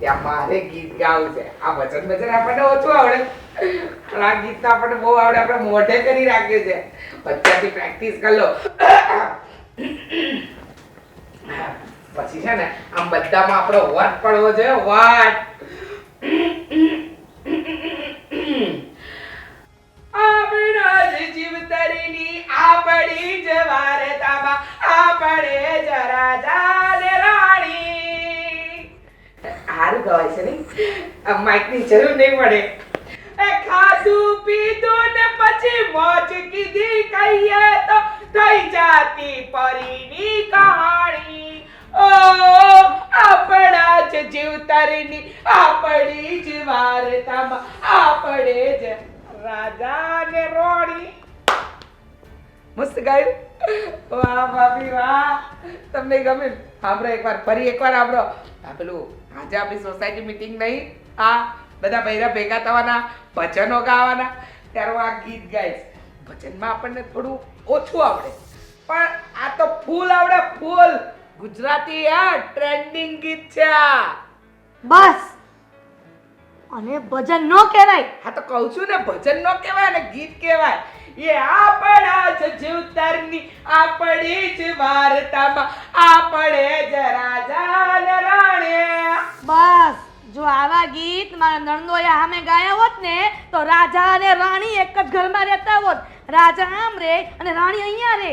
ત્યાં મારે ગીત ગાવું છે. આ વચન વચન આપણને ઓછું આવડે. પણ આ ગીત તો આપણને બહુ આવડે. આપણે મોઢે કરી રાખ્યું છે અત્યારથી પ્રેક્ટિસ કરી લો. પછી છે ને, આમ બધામાં આપણો વાત પડવો જોઈએ. વટ ગવાય છે નહીં આ માઇકની જરૂર નહીં પડે. એ ખાધું, પીધું ને પછી મોજ કીધી, કહીએ તો થઈ જાતી પરીની કહાણી. ઓ, આપણા જ જીવતરની, આપણી જ વાર્તામાં, આપણે જ રાજા ને રોણી. મસ્ત ગાયું? વાહ ભાભી વાહ તમને ગમે? સાંભળો એકવાર, ફરી એકવાર સાંભળો. આ પેલું આજે આપણી સોસાયટી મીટિંગ નહીં. આ બધા બૈરા ભેગા થવાના ભજનો ગાવાના. ત્યારે આ ગીત ગાઈશ. ભજનમાં આપણને થોડું ઓછું આવડે. પણ આ તો ફૂલ આવડે ફૂલ. ગુજરાતી આ ટ્રેન્ડિંગ ગીત છે આ. બસ. અને ભજન નો કહેવાય. હા તો કહું છું ને ભજન નો કહેવાય ને ગીત કહેવાય. એ આપણા જ જીવતરની આપણી જ વાર્તામાં આપણે જ રાજા ને રાણી. બસ જો આવા ગીત મારા નણંદોએ સામે ગાયા હોત ને તો રાજા અને રાણી એક જ ઘરમાં રહેતા હોત. રાજા આમ રે અને રાણી અહીંયા રે.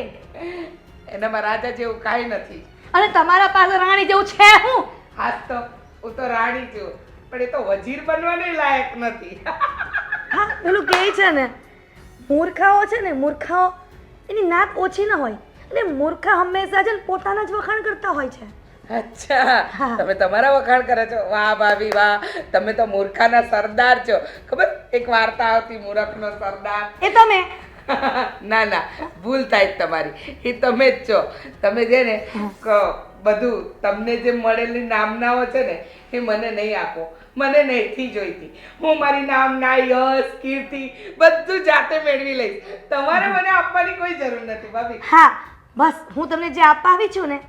એનામાં રાજા જેવું કાંઈ નથી. અને તમારા પાસે રાણી જેવું છે હું? હા તો હું તો રાણી છું. પણ એ તો વજીર બનવાને લાયક નથી. હા પેલું કહે છે ને મૂર્ખાઓ છે ને મૂર્ખાઓ એની નાક ઓછી ન હોય. એટલે મૂર્ખા હંમેશા છે ને પોતાના જ વખાણ કરતા હોય છે. અચ્છા તમે તમારા વખાણ કરે છો. વાહ ભાભી વાહ. તમે તો મૂર્ખાના સરદાર છો. ખબર? એક વાર્તા આવતી મૂર્ખનો સરદાર. એ તમે? ના ના. ભૂલ થાય તમારી. એ તમે જ છો. તમે છે ને ક- બધું તમને જે મળેલી નામનાઓ છે ને એ મને નહીં આપો. મને નહીંથી જોઈતી. હું મારી નામ ના યશ કીર્તિ બધું જાતે મેળવી લઈશ. તમારે મને આપવાની કોઈ જરૂર નથી ભાભી. હા બસ હું તમને જે આપવા આવી છું ને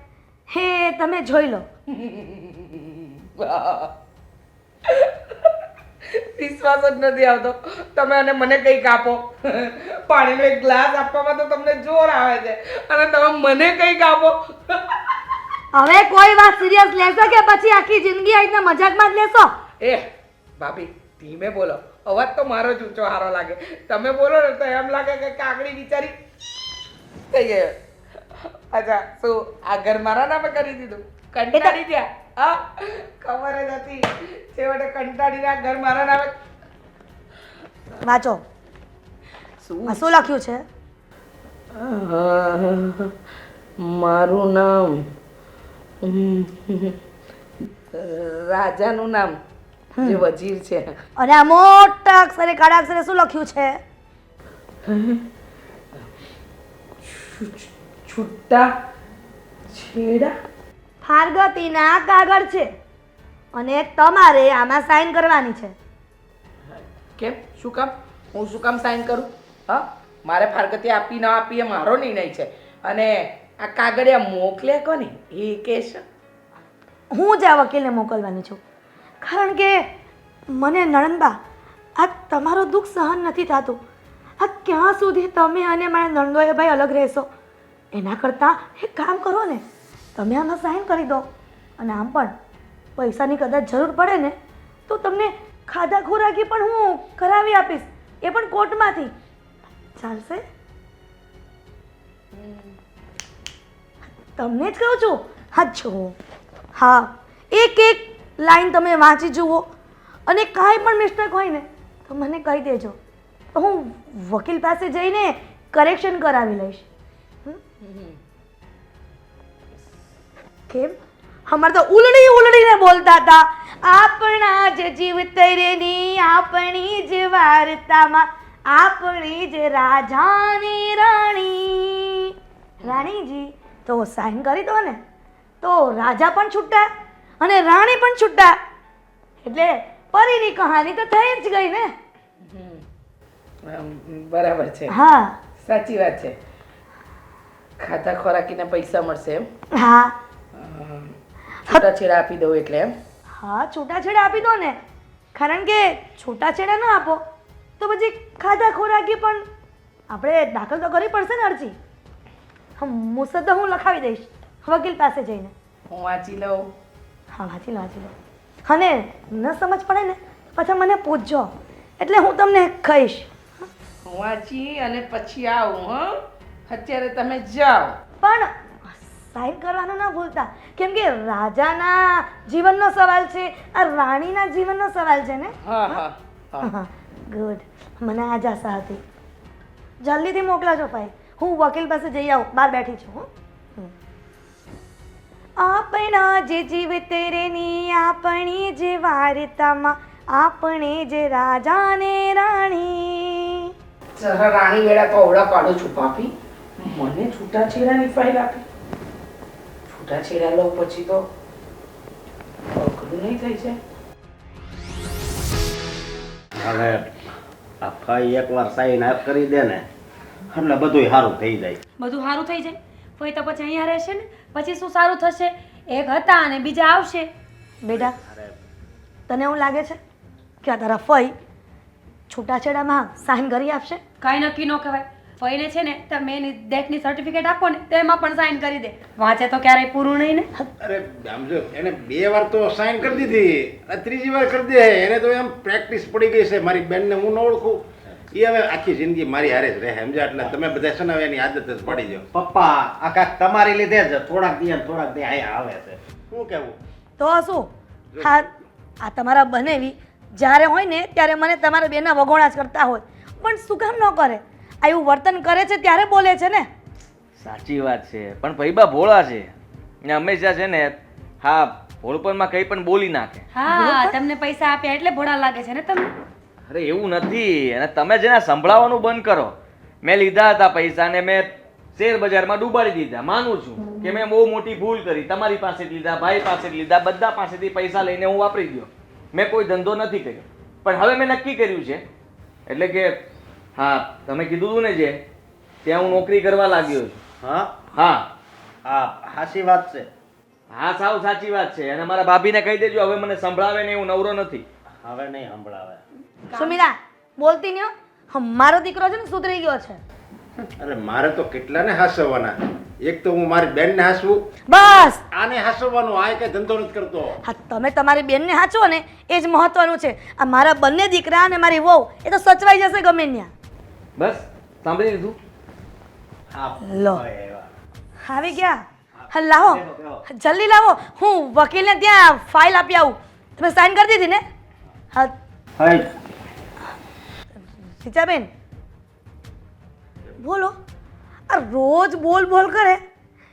હે તમે જોઈ લો. વિશ્વાસ જ નથી આવતો. તમે અને મને કંઈક આપો. પાણીનો એક ગ્લાસ આપવામાં તો તમને જોર આવે છે. અને તમે મને કંઈક આપો. હવે કોઈ વાત સિરિયસ લેશો કે પછી આખી જિંદગી આ રીતના મજાકમાં જ લેશો? એ ભાભી ધીમે બોલો. અવાજ તો મારો જ ઊંચો સારો લાગે. તમે બોલો ને તો એમ લાગે કે કાગડી બિચારી થઈ ગયો અચ્છા શું આ ઘર મારા નામે કરી દીધું? કંટાળી ગયા? હા? ખબર જ હતી. છેવટે કંટાળીને આ ઘર મારા નામે. વાંચો. શું? શું લખ્યું છે? મારું નામ. રાજાનું નામ. જે વજીર છે. અને આ મોટા અક્ષરે કાળા અક્ષરે શું લખ્યું છે? છૂટા છેડા. ફારગતીના કાગળ છે. અને તમારે આમાં સાઈન કરવાની છે. કેમ? શું કામ? હું શું કામ સાઈન કરું? હા? મારે ફારગતી આપી ન આપી એ મારો નિર્ણય છે. અને આ કાગળિયા મોકલે કોને? એ કેશ હું જ આ વકીલને મોકલવાની છું. કારણ કે મને નણંદબા, આ તમારું દુઃખ સહન નથી થતું. આ ક્યાં સુધી તમે અને મારા નણંદોએ ભાઈ અલગ રહેશો? એના કરતાં એક કામ કરો ને, તમે આમાં સાઈન કરી દો. અને આમ પણ, પૈસાની કદાચ જરૂર પડે ને, તો તમને ખાધા ખોરાકી પણ હું કરાવી આપીશ. એ પણ કોર્ટમાંથી. ચાલશે? તમને જ કહું છું. હા, જો. હા, એક એક લાઈન તમે વાંચી જુઓ. અને કાંઈ પણ મિસ્ટેક હોય ને, તો મને કહી દેજો. તો હું વકીલ પાસે જઈને કરેક્શન કરાવી લઈશ? કેમ? અમારે તો ઉલડી ઉલડીને બોલતા હતા. આપણા જ જીવતરેની આપણી જ વાર્તામાં, આપણી જ રાજાની રાણી. રાણીજી, તો સાઈન કરી દો ને. તો રાજા પણ છૂટા. અને રાણી પણ છૂટા. એટલે પરીની કહાની તો થઈ જ ગઈ ને. બરાબર છે. હા. સાચી વાત છે. ખાધા ખોરાકીના પૈસા મળશે એમ. હા. છૂટાછેડા આપી દઉં એટલે એમ. હા છૂટાછેડા આપી દો ને. કારણ કે છૂટાછેડા ન આપો તો પછી ખાધા ખોરાકી પણ આપણે દાખલ તો કરવી પડશે ને અરજી. મુસદ્દો હું લખાવી દઈશ વકીલ પાસે જઈને. હું વાંચી લઉં. હા વાંચી લો. વાંચી અને ન સમજ પડે ને પછી મને પૂછજો. એટલે હું તમને કહીશ. વાંચી અને પછી આવું હં? અત્યારે તમે જાઓ. પણ સાઈન કરવાનું ના ભૂલતા. કેમ કે રાજાના જીવનનો સવાલ છે આ રાણીના જીવનનો સવાલ છે ને? હા હા હા. ગુડ મને આજ આશા હતી. જલ્દીથી મોકલાજો ભાઈ. હું વકીલ પાસે જઈ આવું. બહાર બેઠી છું હો. આપણા જે જીવિત રેની આપણી જે વાર્તામાં આપણે જે રાજા ને રાણી રાણી વેળા તો અવળા પાડો છું ભાભી મને છૂટાછેડાની ફાઇલ આપી. છૂટાછેડા લો પછી તો અઘરું નહીં થઈ જાય. હવે આ ફાઈ એકવાર સાઈન આપ કરી દે ને એટલે બધું સારું થઈ જાય. બધું સારું થઈ જાય? ફોઈ તો પછી અહીંયા રહેશે ને? પછી શું સારું થશે? એક હતા અને બીજા આવશે. બેટા તને એવું લાગે છે કે આ તારા ફઈ છૂટાછેડામાં સાઈન કરી આપશે? કાંઈ નક્કી ન કહેવાય. ફઈને છે ને તમે એની ડેથની સર્ટિફિકેટ આપો ને તો એમાં પણ સાઇન કરી દે. વાંચે તો ક્યારેય પૂરું નહીં ને. અરે આમ જો એને બે વાર તો સાઈન કરી દીધી અને ત્રીજી વાર કરી દે. એને તો એમ પ્રેક્ટિસ પડી ગઈ છે. મારી બેનને હું ન ઓળખું. એ હવે આખી જિંદગી મારી હારે જ રહે સમજ્યા? એટલે તમે બધા છે ને હવે એની આદત જ પડી જાઓ. પપ્પા આ કાંક તમારી લીધે જ થોડાક દી થોડાક દી અહીંયા આવે છે. શું કેવું તો શું? હા આ તમારા બનેવી. જ્યારે હોય ને ત્યારે મને તમારા બેના વગોણા જ કરતા હોય. પણ શું કામ ન કરે? આ એવું વર્તન કરે છે ત્યારે બોલે છે ને. સાચી વાત છે પણ ભઈબા ભોળા છે. ને હંમેશા છે ને હા ભોળપણમાં કંઈ પણ બોલી નાખે. હા તમને પૈસા આપ્યા એટલે ભોળા લાગે છે ને તમને? અરે એવું નથી. અને તમે જેને સંભળાવવાનું બંધ કરો મેં લીધા હતા પૈસા ને મેં શેર બજારમાં ડૂબાડી દીધા. માનું છું કે મેં બહુ મોટી ભૂલ કરી. તમારી પાસેથી લીધા ભાઈ પાસેથી લીધા બધા પાસેથી પૈસા લઈને હું વાપરી ગયો. મેં કોઈ ધંધો નથી કર્યો. પણ હવે મેં નક્કી કર્યું છે એટલે કે હા તમે કીધું હતું ને જે ત્યાં હું નોકરી કરવા લાગ્યો છું. હા? હા. હા સાચી વાત છે. હા સાવ સાચી વાત છે. અને મારા ભાભીને કહી દેજો હવે મને સંભળાવે ને હું નવરો નથી. હવે નહીં સંભળાવે. સુમિરા બોલતી નહીં હો. મારો દીકરો છે ને સુધરી ગયો છે. અરે મારે તો કેટલાને હાસવવાના? એક તો હું મારી બેનને હાસવું બસ! આને હાસવવાનું આ કઈ ધંધો નથી કરતો. હા તમે તમારી બેનને હાચો ને એ જ મહત્વનું છે. આ મારા બંને દીકરા અને મારી વહુ એ તો સચવાઈ જશે ગમે ત્યાં બસ સાંભળી લીધું? હા લો. હવે એવા. આવી ગયા? હા લાવો. જલ્દી લાવો. હું વકીલને ત્યાં ફાઇલ આપી આવું. તમે સાઈન કરી દીધી ને? હા. હઈ રીચાબેન બોલો. આ રોજ બોલ બોલ કરે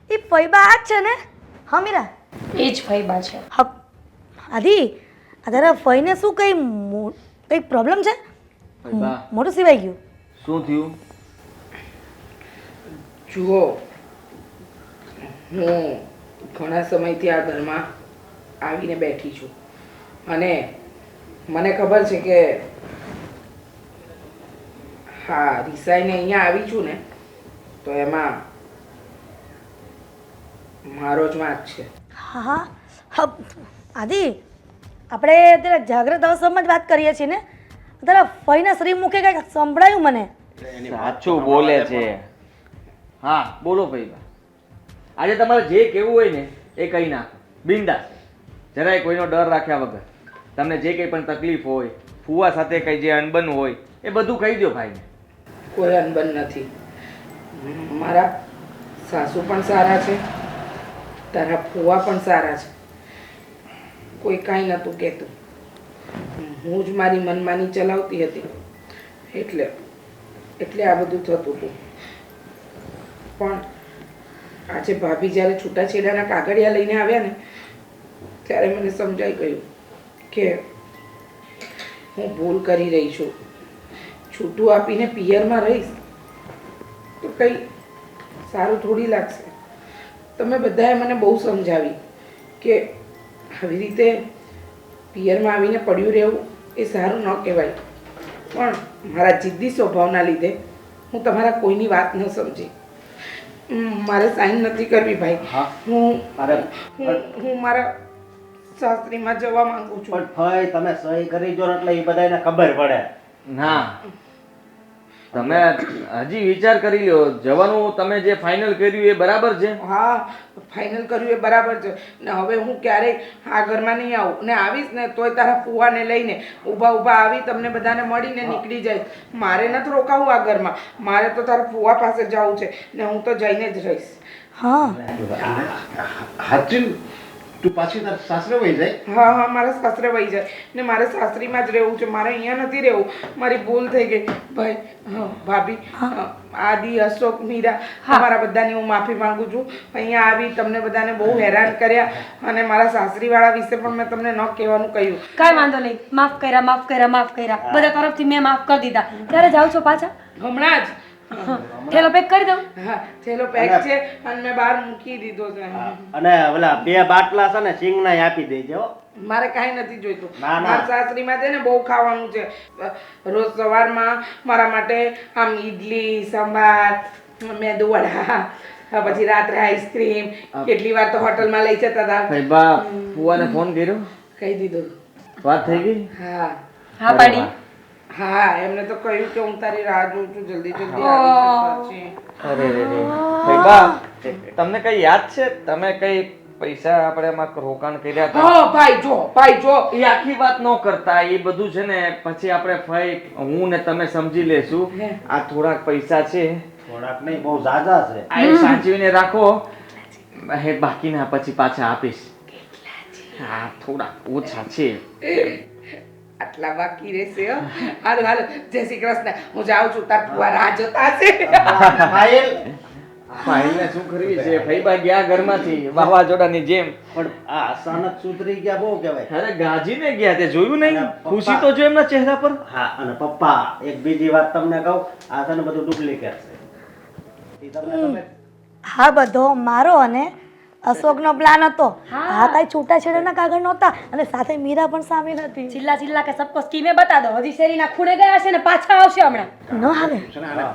એ ફૈબા આ જ છે ને? હા મીરા? એ જ ફૈબા છે. હા આદિ આ તારા ફઈને શું કંઈ કંઈ પ્રોબ્લેમ છે? મોટું સિવાય ગયું. શું થયું? જુઓ હું ઘણા સમયથી આ ઘરમાં આવીને બેઠી છું. અને મને ખબર છે કે હા રિસાઈને અહીંયા આવી છું ને તો એમાં મારો જ વાંક છે. હા હા. હા આદિ આપણે અત્યારે જાગ્રત અવસરમાં જ વાત કરીએ છીએ ને? તારા ફઈના શ્રીમુખે કંઈક સંભળાયું મને. સાચું બોલે છે. હા બોલો ભાઈ. આજે તમારે જે કહેવું હોય ને એ કહી નાખો. બિંદાસ. જરાય કોઈનો ડર રાખ્યા વગર. તમને જે કંઈ પણ તકલીફ હોય ફુવા સાથે કંઈ જે અનબન હોય એ બધું કહી દો ભાઈને. કોઈ અનબન નથી. મારા સાસુ પણ સારા છે, તારા ફુવા પણ સારા છે. કોઈ કાંઈ નહોતું કહેતું. હું જ મારી મનમાની ચલાવતી હતી. એટલે એટલે આ બધું થતું હતું. પણ આજે ભાભી જ્યારે છૂટાછેડાના કાગળિયા લઈને આવ્યા ને, ત્યારે મને સમજાઈ ગયું કે હું ભૂલ કરી રહી છું. છૂટું આપીને પિયરમાં રહીશ તો કંઈ સારું થોડી લાગશે. તમે બધાએ મને બહુ સમજાવી કે આવી રીતે પિયરમાં આવીને પડ્યું રહેવું એ સારું ન કહેવાય. પણ મારા જિદ્દી સ્વભાવના લીધે હું તમારા કોઈની વાત ન સમજી. મારે સાઈન નથી કરવી ભાઈ. હા. હું મારા શાસ્ત્રીમાં જવા માંગુ છું. પણ ભાઈ તમે સહી કરી જો એટલે એ બધાને ખબર પડે. ના. તમે હજી વિચાર કરી લ્યો જવાનું તમે જે ફાઇનલ કર્યું એ બરાબર છે હા ફાઇનલ કર્યું એ બરાબર છે ને હવે હું ક્યારેય આ ઘરમાં નહીં આવું ને આવીશ ને તોય તારા ફુવાને લઈને ઊભા ઊભા આવી તમને બધાને મળીને નીકળી જાય મારે નથી રોકાવું આ ઘરમાં મારે તો તારા ફુવા પાસે જવું છે ને હું તો જઈને જ રહીશ હા હાચીન તું પાછી તાર સાસરે વહી જાય? હા હા મારા સાસરે વહી જાય. ને મારે સાસરીમાં જ રહેવું છે. મારે અહીંયા નથી રહેવું. મારી ભૂલ થઈ ગઈ. ભાઈ હા, ભાભી હા, આદિ અશોક મીરા તમારા બધાની હું માફી માંગુ છું. અહીંયા આવી તમને બધાને બહુ હેરાન કર્યા અને મારા સાસરીવાળા વિશે પણ મેં તમને ન કહેવાનું કહ્યું. કાંઈ વાંધો નહીં. માફ કર્યા માફ કર્યા માફ કર્યા. બધા તરફથી મેં માફ કરી દીધા. ત્યારે જાઉં છો પાછા? હમણાં જ. થેલો પેક કરી દઉં? હા થેલો પેક છે અને મેં બહાર મૂકી દીધો છે. અને ઓલા બે બાટલા છે ને સિંગના આપી દેજો મારે કાંઈ નથી જોઈતું. મારા સાસરીમાં છે ને બહુ ખાવાનું છે. રોજ સવારમાં મારા માટે આમ ઈડલી સંભાર મેદુ વડા પછી રાત્રે આઈસ્ક્રીમ કેટલી વાર તો હોટલમાં લઈ જતા હતા. ભાઈ બા ફુવાને ફોન કર્યો? કહી દીધો. વાત થઈ ગઈ? હા. હા પાડી. હા એમને તો કહ્યું કે હું તારી રાહ જોઉં છું જલ્દી જલ્દી આવી અરે રે રે ભાઈ બા તમને કઈ યાદ છે? તમે કઈ પૈસા આપણે એમાં રોકાણ કર્યા હતા? હા ભાઈ જો ભાઈ જો. એ આખી વાત ન કરતા એ બધું છે ને પછી આપણે ફઈ હું ને તમે સમજી લેશું. આ થોડાક પૈસા છે. થોડાક નહીં બહુ ઝાઝા છે. આ સાચવીને રાખો. હે બાકીના પછી પાછા આપીશ. હા થોડા ઓછા છે. આટલા બાકી રહેશે હાલો હાલો જય શ્રી કૃષ્ણ. હું જાઉં છું તાર ફુવા રાહ જોતા શું કરવી છે? ફઈબા ગયા ઘરમાંથી વાવાઝોડાની જેમ. પણ આ અચાનક સુધરી ગયા બહુ કહેવાય. અરે ગાજીને ગયા તે જોયું નહીં? ખુશી તો જો એમના ચહેરા પર? હા અને પપ્પા એક બીજી વાત તમને કહું આ તને બધું ડુપ્લિકેટ છે? હા બધો મારો અને અશોકનો પ્લાન હતો. હા. કાંઈ છૂટાછેડાના કાગળ નહોતા અને સાથે મીરા પણ સામે હતી. છેલ્લા છેલ્લા કે સબકો સ્કીમે બતા દો હજી શેરીના ખૂણે ગયા છે ને પાછા આવશે હમણાં. ન આવે.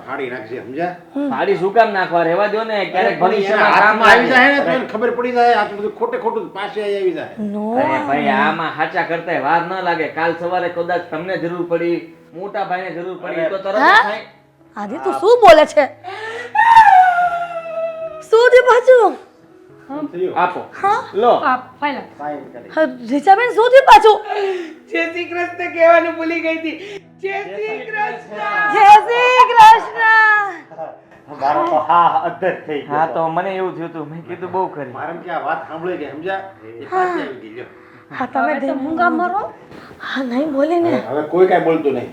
ફાડી નાખજે સમજ્યા? ફાડી શું કામ નાખવા? રહેવા દો ને ક્યારેક ભવિષ્યમાં કામ આવી જાય ને તો ખબર પડી જાય આ બધું ખોટે ખોટું પાસે આવી જાય. નો અરે ભાઈ આમાં હાચા કરતા વાર ન લાગે. કાલ સવારે કદાચ તમને જરૂર પડી મોટા ભાઈને જરૂર પડી તો તરત હા? થાય. આજે તું શું બોલે છે? શું છે પાછું આપો હા લો રીચાબેન શું થયું પાછું? જય શ્રી કૃષ્ણ કહેવાનું ભૂલી ગઈ હતી. જય શ્રી કૃષ્ણ. જય શ્રી કૃષ્ણ. મારો તો હા અદ્ધર થઈ ગયો હા તો મને એવું થયું હતું. મેં કીધું બહુ ખરી. મારે કે આ વાત સાંભળી ગઈ સમજ્યા? એ પાછી આવી ગઈ હા તમે મૂંગા મરો. હા નહીં બોલી ને. હવે કોઈ કઈ બોલતું નહીં.